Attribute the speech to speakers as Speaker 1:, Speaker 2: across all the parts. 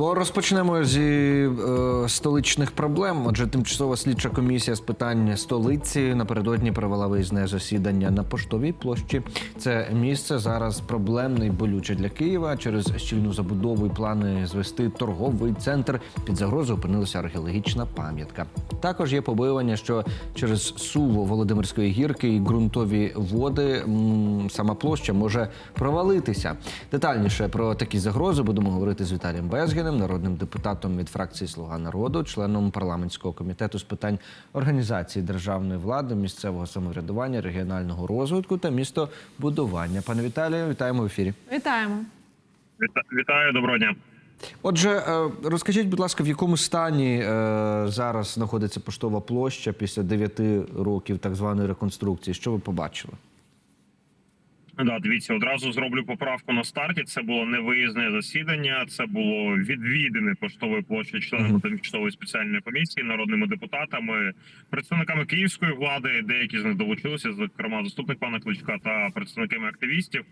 Speaker 1: Бо розпочнемо зі е, столичних проблем. Отже, тимчасова слідча комісія з питань столиці напередодні провела виїзне засідання на поштовій площі. Це місце зараз проблемне і болюче для Києва. Через щільну забудову і плани звести торговий центр під загрозою опинилася археологічна пам'ятка. Також є побоювання, що через суву Володимирської гірки і ґрунтові води м, сама площа може провалитися. Детальніше про такі загрози будемо говорити з Віталієм Безгіним, народним депутатом від фракції Слуга народу, членом парламентського комітету з питань організації державної влади, місцевого самоврядування, регіонального розвитку та містобудування. Пане Віталію, вітаємо в ефірі.
Speaker 2: Вітаємо.
Speaker 3: Віта- Вітаю, доброго дня.
Speaker 1: Отже, е, розкажіть, будь ласка, в якому стані е, зараз знаходиться поштова площа після 9 років так званої реконструкції? Що ви побачили?
Speaker 3: Да, дивіться, одразу зроблю поправку на старті. Це було не виїзне засідання, це було відвідини поштової площі членами тимчасової спеціальної комісії, народними депутатами, представниками київської влади. Деякі з них долучилися, зокрема заступник пана Кличка та представниками активістів.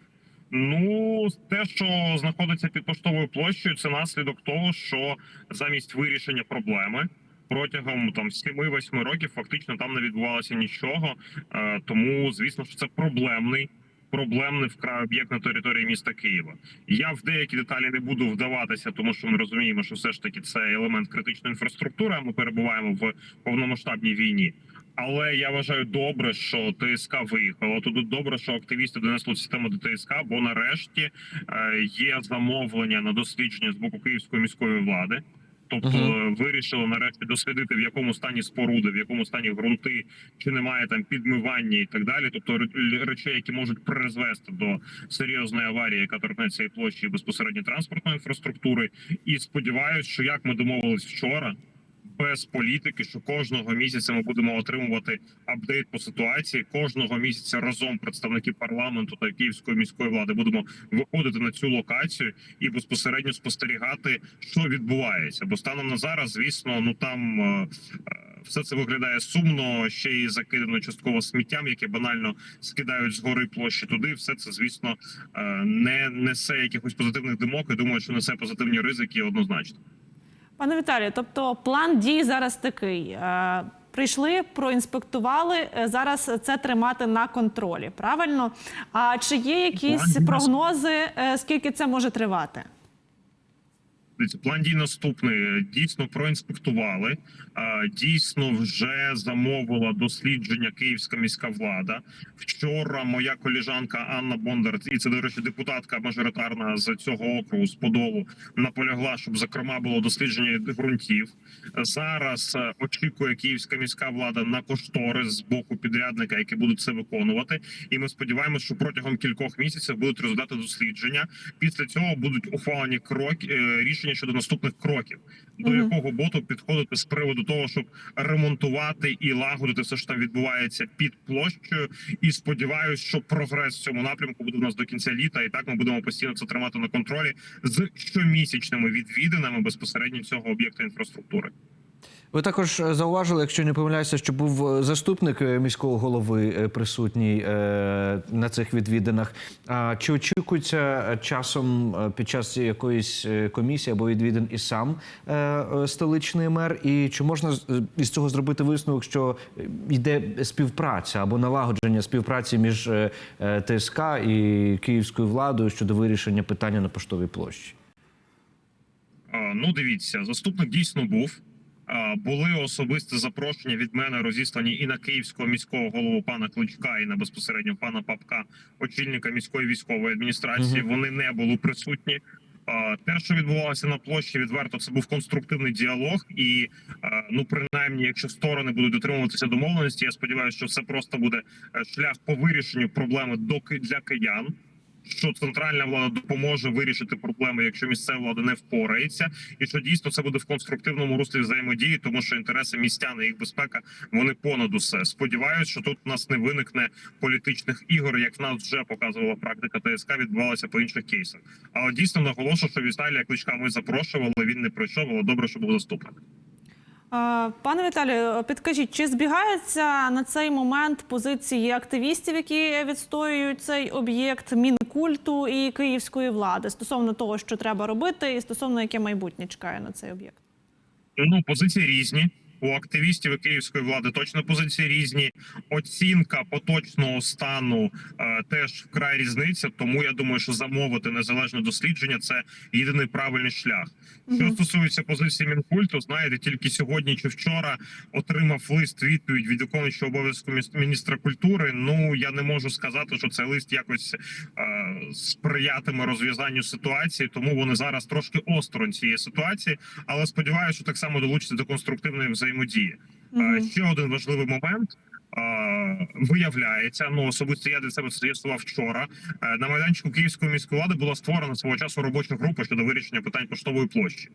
Speaker 3: Ну, те, що знаходиться під поштовою площею, це наслідок того, що замість вирішення проблеми протягом там 7-8 років фактично там не відбувалося нічого. Е, тому, звісно, що це проблемний. Проблемний вкрай об'єкт на території міста Києва. Я в деякі деталі не буду вдаватися, тому що ми розуміємо, що все ж таки це елемент критичної інфраструктури. Ми перебуваємо в повномасштабній війні. Але я вважаю добре, що ТСК виїхала. Тут добре, що активісти донесли систему до ТСК, бо нарешті е, є замовлення на дослідження з боку київської міської влади. Тобто е, вирішили нарешті дослідити, в якому стані споруди, в якому стані ґрунти, чи немає там підмивання і так далі. Тобто речей, які можуть призвести до серйозної аварії, яка торкнеться і площі і безпосередньо транспортної інфраструктури. І сподіваюся, що як ми домовились вчора. Без політики, що кожного місяця ми будемо отримувати апдейт по ситуації. Кожного місяця разом представники парламенту та київської міської влади будемо виходити на цю локацію і безпосередньо спостерігати, що відбувається. Бо станом на зараз, звісно, ну там е, е, все це виглядає сумно, ще й закидано частково сміттям, яке банально скидають з гори площі туди. Все це, звісно, е, не несе якихось позитивних думок. і думаю, що несе позитивні ризики однозначно.
Speaker 2: Пане Віталію, тобто план дій зараз такий. Е, Прийшли, проінспектували. е, Зараз це тримати на контролі. Правильно? А чи є якісь прогнози, е, скільки це може тривати?
Speaker 3: План дій наступний. Дійсно проінспектували. Дійсно, вже замовила дослідження Київська міська влада. Вчора моя коліжанка Анна Бондар, і це до речі, депутатка мажоритарна з цього округу з Подолу, наполягла, щоб зокрема було дослідження ґрунтів. Зараз е, очікує Київська міська влада на кошторис з боку підрядника, які будуть це виконувати. І ми сподіваємося, що протягом кількох місяців будуть результати дослідження. Після цього будуть ухвалені кроки е, рішення щодо наступних кроків, до якого боту підходити з приводу того, щоб ремонтувати і лагодити все, що там відбувається під площею. І сподіваюся, що прогрес в цьому напрямку буде у нас до кінця літа. І так ми будемо постійно це тримати на контролі з щомісячними відвідинами безпосередньо цього об'єкта інфраструктури.
Speaker 1: Ви також е, зауважили, якщо не помиляюся, що був е, заступник е, міського голови присутній на цих відвідинах. А чи очікується часом під час якоїсь комісії або відвідин і сам столичний мер? І чи можна із цього зробити висновок, що йде співпраця або налагодження співпраці між ТСК і київською владою щодо вирішення питання на поштовій площі?
Speaker 3: Ну, дивіться, заступник дійсно був. Були особисті запрошення від мене розіслані і на київського міського голову пана Кличка, і на безпосередньо пана Папка, очільника міської військової адміністрації.
Speaker 1: Мгм.
Speaker 3: Вони не були присутні. Те, що відбувалося на площі, відверто це був конструктивний діалог, і ну принаймні, якщо сторони будуть дотримуватися домовленості, я сподіваюся, що це просто буде е, шлях по вирішенню проблеми доки для киян що центральна влада допоможе вирішити проблеми, якщо місцева влада не впорається, і що дійсно це буде в конструктивному руслі взаємодії, тому що інтереси містян і їх безпека вони понад усе. Сподіваюсь, що тут у нас не виникне політичних ігор, як в нас вже показувала практика ТСК, відбувалася по інших кейсах. Але дійсно наголошую, що Віталія Кличка ми запрошували. Він не прийшов, але добре, що був заступник.
Speaker 2: Пане Віталію, підкажіть, чи збігаються на цей момент позиції активістів, які відстоюють цей об'єкт, Мінкульту і київської влади стосовно того, що треба робити, і стосовно яке майбутнє чекає на цей об'єкт?
Speaker 3: Ну, позиції різні. У активістів і київської влади точно позиції різні. Оцінка поточного стану е, теж вкрай різниця. Тому я думаю, що замовити незалежне дослідження це єдиний правильний шлях. Що стосується позиції мінкульту, знаєте, тільки сьогодні чи вчора отримав лист відповідь від виконуючого обов'язку міністра культури. Ну я не можу сказати, що цей лист якось е, сприятиме розв'язанню ситуації, тому вони зараз трошки осторонь цієї ситуації. Але сподіваюся, що так само долучаться до конструктивної взаємодії. Е, Ще один важливий момент. Виявляється, ну особисто я для себе з'ясував вчора. е, На майданчику Київської міської влади була створена свого часу робоча група щодо вирішення питань поштової площі.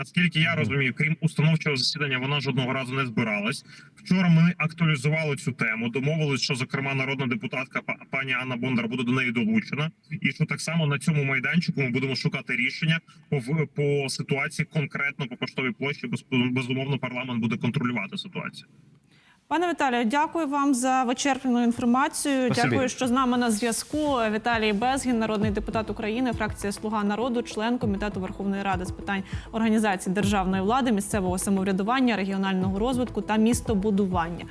Speaker 3: Наскільки я розумію, крім установчого засідання, вона жодного разу не збиралась. Вчора ми актуалізували цю тему. Домовились, що зокрема народна депутатка пані Анна Бондар буде до неї долучена, і що так само на цьому майданчику ми будемо шукати рішення по по ситуації конкретно по поштовій площі. Без- Безумовно, парламент буде контролювати ситуацію.
Speaker 2: Пане Віталію, дякую вам за вичерпну інформацію.
Speaker 1: Спасибі.
Speaker 2: Дякую, що з нами на зв'язку. Віталій Безгін, народний депутат України, фракція Слуга народу, член комітету Верховної Ради з питань організації державної влади, місцевого самоврядування, регіонального розвитку та містобудування.